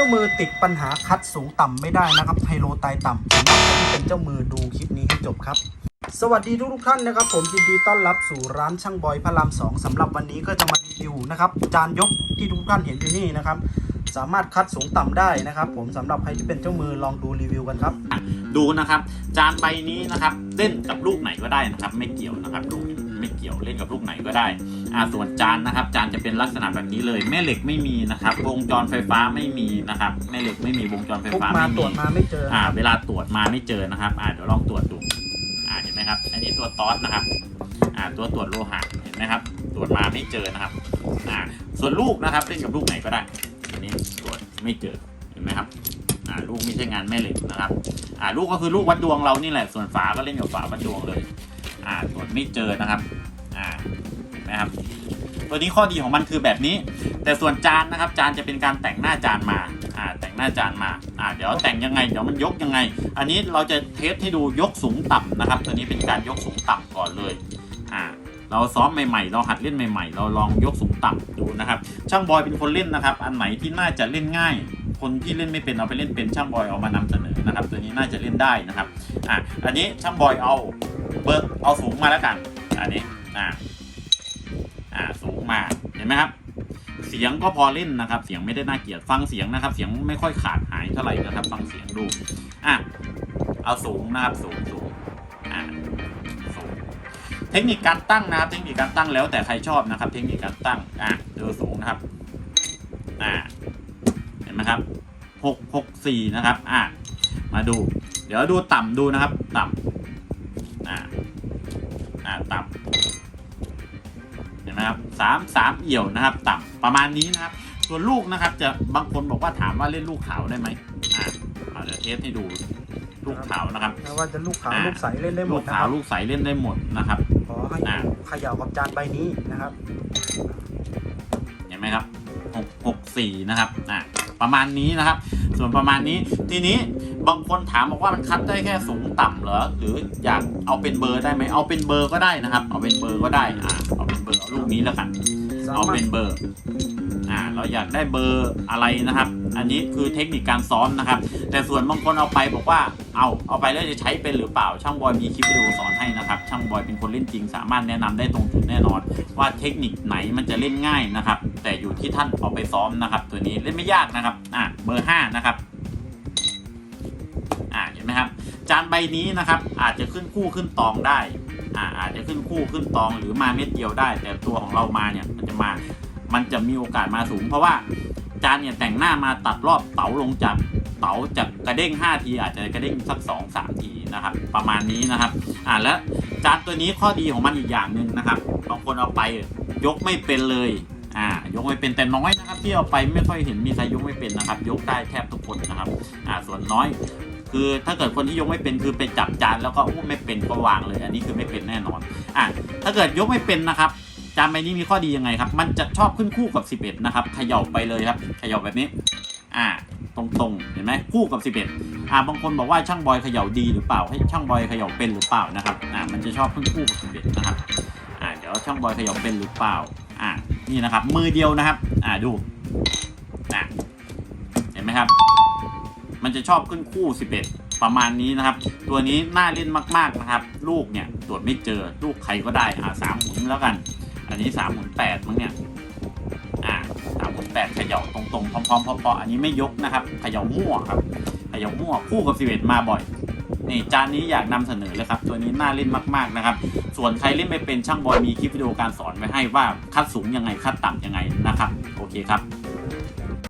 จ้ามือติดปัญหาคัดสูงต่ำไม่ได้นะครับไฮโลตายต่ำสำหรับคนที่เป็นเจ้ามือดูคลิปนี้ให้จบครับ สวัสดีทุกทุกท่านนะครับ ผมยินดีต้อนรับสู่ร้านช่างบอยพระรามสองสำหรับวันนี้ก็จะมารีวิวนะครับจานยกที่ทุกท่านเห็นอยู่นี่นะครับสามารถคัดสูงต่ำได้นะครับ ผมสำหรับใครที่เป็นเจ้ามือลองดูรีวิวกันครับ ดูนะครับ จานใบนี้นะครับเล่นกับลูกไหนก็ได้นะครับ ไม่เกี่ยวนะครับลูก ไม่เกี่ยวเล่นกับลูกไหนก็ได้อ่าส่วนจานนะครับ จานจะเป็นลักษณะแบบนี้เลย แม่เหล็กไม่มีนะครับ วงจรไฟฟ้าไม่มีนะครับ แม่เหล็กไม่มีวงจรไฟพกฟ้ามาไม่ตรมีวจมาไม่เจออ่า เวลาตรวจมาไม่เจอนะครับ อ่าเดี๋ยวลองตรวจดู อ่าเห็นไหมครับ อันนี้ตัวตอสนะครับ อ่า ตัวตรวจโลหะเห็นไหมครับ ตรวจมาไม่เจอนะครับ อ่า ส่วนลูกนะครับเล่นกับลูกไหนก็ได้อันนี้ตรวจไม่เจอเห็นไหมครับ อ่าลูกไม่ใช่งานแม่เหล็กนะครับ อ่าลูกก็คือลูกวัดดวงเรานี่แหละส่วนฝาก็เล่นกับฝาวัดดวงเลย อ่าตรวจไม่เจอนะครับ อ่าเห็นไหมครับตัวนี้ข้อดีของมันคือแบบนี้ แต่ส่วนจานนะครับ จานจะเป็นการแต่งหน้าจานมา อ่า แต่งหน้าจานมา อ่า เดี๋ยวแต่งยังไง เดี๋ยวมันยกยังไง อันนี้เราจะเทสให้ดูยกสูงต่ำนะครับ ตัวนี้เป็นการยกสูงต่ำก่อนเลย อ่า เราซ้อมใหม่ๆ เราหัดเล่นใหม่ ๆ เราลองยกสูงต่ำดูนะครับ ช่างบอยเป็นคนเล่นนะครับ อันไหนที่น่าจะเล่นง่าย คนที่เล่นไม่เป็นเอาไปเล่นเป็นช่างบอยเอามานำเสนอนะครับ ตัวนี้น่าจะเล่นได้นะครับ อะอันนี้ช่างบอยเอา เบิร์เอาสูงมาแล้วกัน อันนี้ อ่า อ่า สูงมา เห็นไหมครับ เสียงก็พอเล่นนะครับ เสียงไม่ได้น่าเกลียด ฟังเสียงนะครับ เสียงไม่ค่อยขาดหายเท่าไหร่นะครับ ฟังเสียงดู อะ เอาสูงนะครับ สูงสูงอ่าสูง เทคนิคการตั้งนะครับ เทคนิคการตั้งแล้วแต่ใครชอบนะครับ เทคนิคการตั้ง อะดูสูงนะครับ อ่า เห็นไหมครับหกหกสี่นะครับ อะมาดู เดี๋ยวดูต่ำดูนะครับ ต่ำ 3 3 เอี่ยวนะครับ ต่ำประมาณนี้นะครับส่วนลูกนะครับจะบางคนบอกว่าถามว่าเล่นลูกขาวได้ไหมอ่าเดี๋ยวเทสให้ดูลูกขาวนะครับว่าจะลูกขาวลูกใสเล่นได้หมลูดกนะคขารัวบลูกใสเล่นได้หมดนะครับ ขอให้ขย่ากับจานใบนี้นะครับเห็นไหมครับ6 6 4นะครับอ่าประมาณนี้นะครับ ส่วนประมาณนี้ ทีนี้บางคนถามบอกว่ามันคัดได้แค่สูงต่ำเหรอ หรืออยากเอาเป็นเบอร์ได้ไหมเอาเป็นเบอร์ก็ได้นะครับ เอาเป็นเบอร์ก็ได้ อ่า บอร์เอาลูกนี้แล้วกันเอาเป็นเบอร์อ่าเราอยากได้เบอร์อะไรนะครับ อันนี้คือเทคนิคการซ้อมนะครับ แต่ส่วนบางคนเอาไปบอกว่าเอาเอาไปแล้วจะใช้เป็นหรือเปล่า ช่างบอยมีคลิปวิดีโอสอนให้นะครับ ช่างบอยเป็นคนเล่นจริง สามารถแนะนำได้ตรงจุดแน่นอน ว่าเทคนิคไหนมันจะเล่นง่ายนะครับ แต่อยู่ที่ท่านเอาไปซ้อมนะครับ ตัวนี้เล่นไม่ยากนะครับอ่าเบอร์ห้านะครับอ่าเห็นไหมครับจานใบนี้นะครับอาจจะขึ้นคู่ขึ้นตองได้ อ่าอาจจะขึ้นคู่ขึ้นตองหรือมาเม็ดเดียวได้ แต่ตัวของเรามาเนี่ยมันจะมามันจะมีโอกาสมาสูง เพราะว่าจานเนี่ยแต่งหน้ามาตัดรอบเต๋าลงจากเต๋าจากกระเด้ง 5 ทีอาจจะกระเด้งสัก 2 3 ทีนะครับ ประมาณนี้นะครับ อ่าแล้วจานตัวนี้ข้อดีของมันอีกอย่างหนึ่งนะครับบางคนเอาไปยกไม่เป็นเลยอ่ายกไม่เป็นแต่น้อยนะครับที่เอาไปไม่ค่อยเห็นมีใครยกไม่เป็นนะครับ ยกได้แทบทุกคนนะครับอ่าส่วนน้อย คือถ้าเกิดคนที่ยกไม่เป็นคือไปจับจานแล้วก็อู้ไม่เป็นก็วางเลย อันนี้คือไม่เป็นแน่นอนอะถ้าเกิดยกไม่เป็นนะครับจานใบนี้มีข้อดียังไงครับ มันจะชอบขึ้นคู่กับ 11 นะครับเขย่าไปเลยครับเขย่าแบบนี้ อ่า ตรงๆ เห็นไหมคู่กับ 11 อ่า บางคนบอกว่าช่างบอยเขย่าดีหรือเปล่า ให้ช่างบอยเขย่าเป็นหรือเปล่านะครับ อ่า มันจะชอบขึ้นคู่กับ 11 นะครับ อ่า เดี๋ยวช่างบอยเขย่าเป็นหรือเปล่า อ่า นี่นะครับ มือเดียวนะครับ อ่า ดู อ่าเห็นไหมครับ มันจะชอบขึ้นคู่ 11 ประมาณนี้นะครับ ตัวนี้น่าเล่นมากๆนะครับ ลูกเนี่ยตรวจไม่เจอลูกใครก็ได้อ่าสามหมุนแล้วกัน อันนี้สามหมุนแปดมั้งเนี่ยอ่าสามหมุนแปดเขย่าตรงๆพร้อมๆพราะๆอันนี้ไม่ยกนะครับเขย่ามั่วครับเขย่ามั่วคู่กับสิเอ็ดมาบ่อยนี่จานนี้อยากนำเสนอเลยครับ ตัวนี้น่าเล่นมากๆนะครับ ส่วนใครเล่นไม่เป็นช่างบอยมีคลิปวิดีโอการสอนไว้ให้ว่าคัดสูงยังไงคัดต่ำยังไงนะครับ โอเคครับ